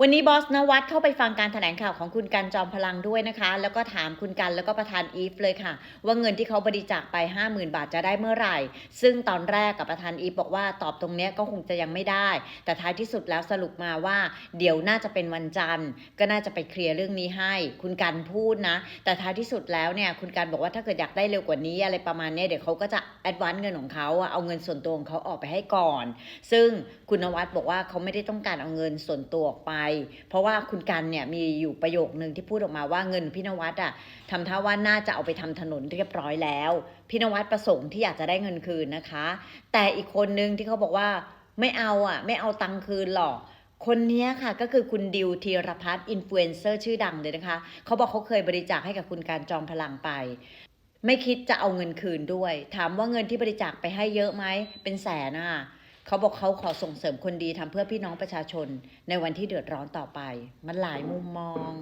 วันนี้บอสนวัตเข้าไปฟังการแถลงข่าวของคุณกันจอมพลังด้วยนะคะ แล้วก็ถามคุณกันแล้วก็ประธานอีฟเลยค่ะ ว่าเงินที่เขาบริจาคไป 50,000 บาทจะได้เมื่อไหร่ ซึ่งตอนแรกกับประธานอีฟบอกว่าตอบตรงเนี้ยก็คงจะยังไม่ได้ แต่ท้ายที่สุดแล้วสรุปมาว่า เดี๋ยวน่าจะเป็นวันจันทร์ ก็น่าจะไปเคลียร์เรื่องนี้ให้ คุณกันพูดนะ แต่ท้ายที่สุดแล้วเนี่ยคุณกันบอกว่าถ้าเกิดอยากได้เร็วกว่านี้อะไรประมาณเนี้ยเดี๋ยวเขาก็จะแอดวานซ์เงินของเขาเอาเงินส่วนตัวของเขาออกไปให้ก่อน ซึ่งคุณนวัดบอกว่าเขาไม่ได้ต้องการเอาเงินส่วนตัวออกไปเพราะว่าคุณกันเนี่ยมีอยู่ประโยคนึงที่พูดออกมาว่าเงินพี่นวัดอะทำท่าว่าน่าจะเอาไปทำถนนเรียบร้อยแล้วพี่นวัดประสงค์ที่อยากจะได้เงินคืนนะคะ แต่อีกคนนึงที่เขาบอกว่าไม่เอาอะไม่เอาตังค์คืนหรอกคนนี้ค่ะก็คือคุณดิวธีรพัฒน์อินฟลูเอนเซอร์ชื่อดังเลยนะคะ เขาบอกเขาเคยบริจาคให้กับคุณการจอมพลังไป ไม่คิดจะเอาเงินคืนด้วย ถามว่าเงินที่บริจาคไปให้เยอะไหมเป็นแสนอะ เขาบอกเขาขอส่งเสริมคนดีทำเพื่อพี่น้องประชาชนในวันที่เดือดร้อนต่อไป มันหลายมุมมอง